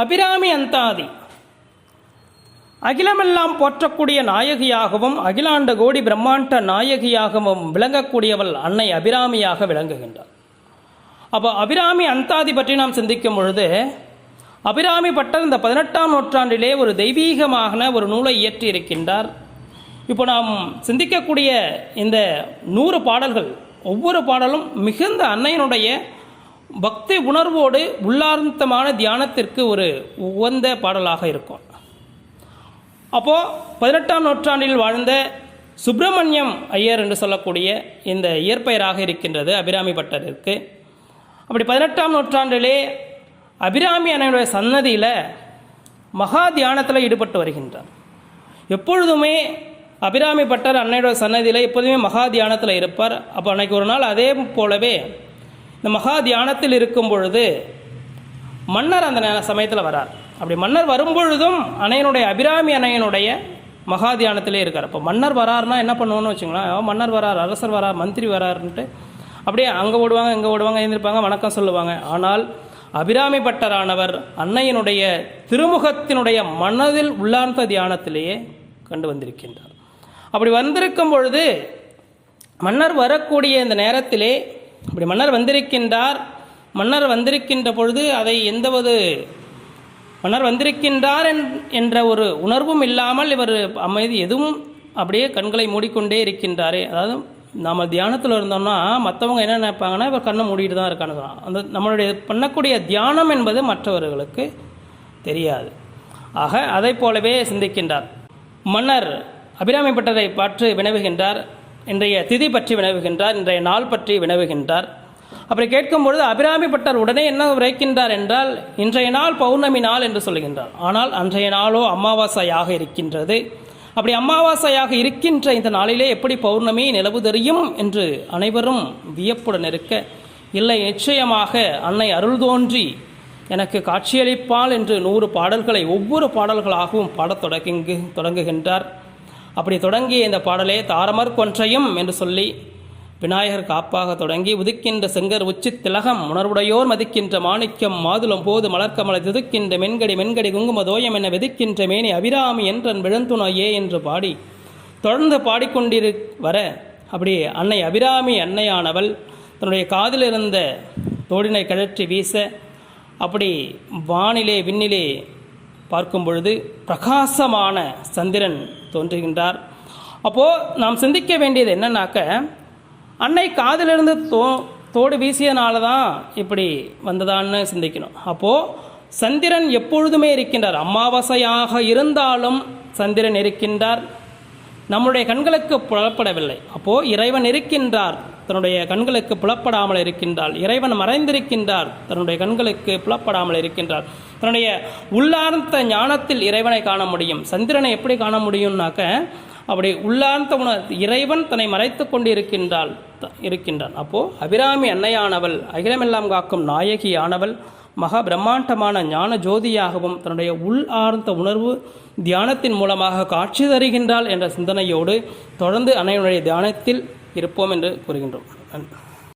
அபிராமி அந்தாதி. அகிலமெல்லாம் போற்றக்கூடிய நாயகியாகவும் அகிலாண்ட கோடி பிரம்மாண்ட நாயகியாகவும் விளங்கக்கூடியவள் அன்னை அபிராமியாக விளங்குகின்றார் அப்போ அபிராமி அந்தாதி பற்றி நாம் சிந்திக்கும் பொழுது அபிராமி பட்டர் இந்த பதினெட்டாம் நூற்றாண்டிலே ஒரு தெய்வீகமான ஒரு நூலை இயற்றி இருக்கின்றார். இப்போ நாம் சிந்திக்கக்கூடிய இந்த நூறு பாடல்கள் ஒவ்வொரு பாடலும் மிகுந்த அன்னையினுடைய பக்தி உணர்வோடு உள்ளார்ந்தமான தியானத்திற்கு ஒரு உகந்த பாடலாக இருக்கும். அப்போது பதினெட்டாம் நூற்றாண்டில் வாழ்ந்த சுப்பிரமணியம் ஐயர் என்று சொல்லக்கூடிய இந்த இயற்பெயராக இருக்கின்றது அபிராமி பட்டருக்கு அப்படி பதினெட்டாம் நூற்றாண்டிலே அபிராமி அன்னையுடைய சன்னதியில் மகா தியானத்தில் ஈடுபட்டு வருகின்றார். எப்பொழுதுமே அபிராமி பட்டர் அன்னையோட சன்னதியில் எப்போதுமே மகா தியானத்தில் இருப்பார். அப்போ அன்னைக்கு ஒரு நாள் அதே போலவே இந்த மகா தியானத்தில் இருக்கும் பொழுது மன்னர் அந்த சமயத்தில் வரார். அப்படி மன்னர் வரும்பொழுதும் அணையனுடைய அபிராமி அணையனுடைய மகா தியானத்திலே இருக்கார். அப்போ மன்னர் வராருன்னா என்ன பண்ணுவோன்னு வச்சுங்களேன் மன்னர் வரார் அரசர் வரார் மந்திரி வராருன்ட்டு அப்படியே அங்கே ஓடுவாங்க இங்கே ஓடுவாங்க எழுந்திருப்பாங்க வணக்கம் சொல்லுவாங்க. ஆனால் அபிராமி பட்டரானவர் அன்னையினுடைய திருமுகத்தினுடைய மனதில் உள்ளார்ந்த தியானத்திலேயே கண்டு வந்திருக்கின்றார். அப்படி வந்திருக்கும் பொழுது மன்னர் வரக்கூடிய இந்த நேரத்திலே இப்படி மன்னர் வந்திருக்கின்றார் மன்னர் வந்திருக்கின்ற பொழுது அதை எந்தவது மன்னர் வந்திருக்கின்றார் என்- என்ற ஒரு உணர்வும் இல்லாமல் இவர் அமைதி எதுவும் அப்படியே கண்களை மூடிக்கொண்டே இருக்கின்றாரே. அதாவது நாம் தியானத்தில் இருந்தோம்னா மற்றவங்க என்ன நினைப்பாங்கன்னா இவர் கண்ணை மூடிட்டு தான் இருக்கான்னு அந்த நம்மளுடைய பண்ணக்கூடிய தியானம் என்பது மற்றவர்களுக்கு தெரியாது. ஆக அதை போலவே சிந்திக்கின்றார். மன்னர் அபிராமி பட்டரை வினவுகின்றார். இன்றைய திதி பற்றி வினவுகின்றார் இன்றைய நாள் பற்றி வினவுகின்றார். அப்படி கேட்கும் பொழுது அபிராமி பட்டர் உடனே என்ன உரைக்கின்றார் என்றால் இன்றைய நாள் பௌர்ணமி நாள் என்று சொல்கின்றார் ஆனால் அன்றைய நாளோ அமாவாசையாக இருக்கின்றது. அப்படி அமாவாசையாக இருக்கின்ற இந்த நாளிலே எப்படி பௌர்ணமி நிலவு தெரியும் என்று அனைவரும் வியப்புடன் இருக்க இல்லை நிச்சயமாக அன்னை அருள் தோன்றி எனக்கு காட்சியளிப்பாள் என்று நூறு பாடல்களை ஒவ்வொரு பாடல்களாகவும் பாடத் தொடங்கி தொடங்குகின்றார். அப்படி தொடங்கிய இந்த பாடலே தாரமர் கொன்றையும் என்று சொல்லி விநாயகர் காப்பாக தொடங்கி உதிக்கின்ற செங்கர் உச்சி திலகம் உணர்வுடையோர் மதிக்கின்ற மாணிக்கம் மாதுளம் போது மலர்க்கமலை துதிக்கின்ற மென்கடி மென்கடி குங்கும தோயம் என வெதிக்கின்ற மேனி அபிராமி என்றன் விழுந்துணையே என்று பாடி தொடர்ந்து பாடிக்கொண்டிரு வர அப்படி அன்னை அபிராமி அன்னையானவள் தன்னுடைய காதில் இருந்த தோடினை கழற்றி வீச அப்படி வானிலே விண்ணிலே பார்க்கும் பொழுது பிரகாசமான சந்திரன் தோன்றுகின்றார். அப்போது நாம் சிந்திக்க வேண்டியது என்னன்னாக்க அன்னை காதிலிருந்து தோ தோடு வீசியனால தான் இப்படி வந்ததான்னு சிந்திக்கணும். அப்போது சந்திரன் எப்பொழுதுமே இருக்கின்றார். அமாவாசையாக இருந்தாலும் சந்திரன் இருக்கின்றார். நம்முடைய கண்களுக்கு புலப்படவில்லை. அப்போ இறைவன் இருக்கின்றார். தன்னுடைய கண்களுக்கு புலப்படாமல் இருக்கின்றார் இறைவன் மறைந்திருக்கின்றார். தன்னுடைய கண்களுக்கு புலப்படாமல் இருக்கின்றார் தன்னுடைய உள்ளார்ந்த ஞானத்தில் இறைவனை காண முடியும். சந்திரனை எப்படி காண முடியும்னாக்க அப்படி உள்ளார்ந்த உணர் இறைவன் தன்னை மறைத்து கொண்டு இருக்கின்றாள் இருக்கின்றான். அப்போ அபிராமி அன்னையானவள் அகிலமெல்லாம் காக்கும் நாயகியானவள் மகா பிரம்மாண்டமான ஞான ஜோதியாகவும் தன்னுடைய உள் ஆர்ந்த உணர்வு தியானத்தின் மூலமாக காட்சி தருகின்றாள் என்ற சிந்தனையோடு தொடர்ந்து அன்னையுடைய தியானத்தில் இருப்போம் என்று கூறுகின்றோம். நன்றி.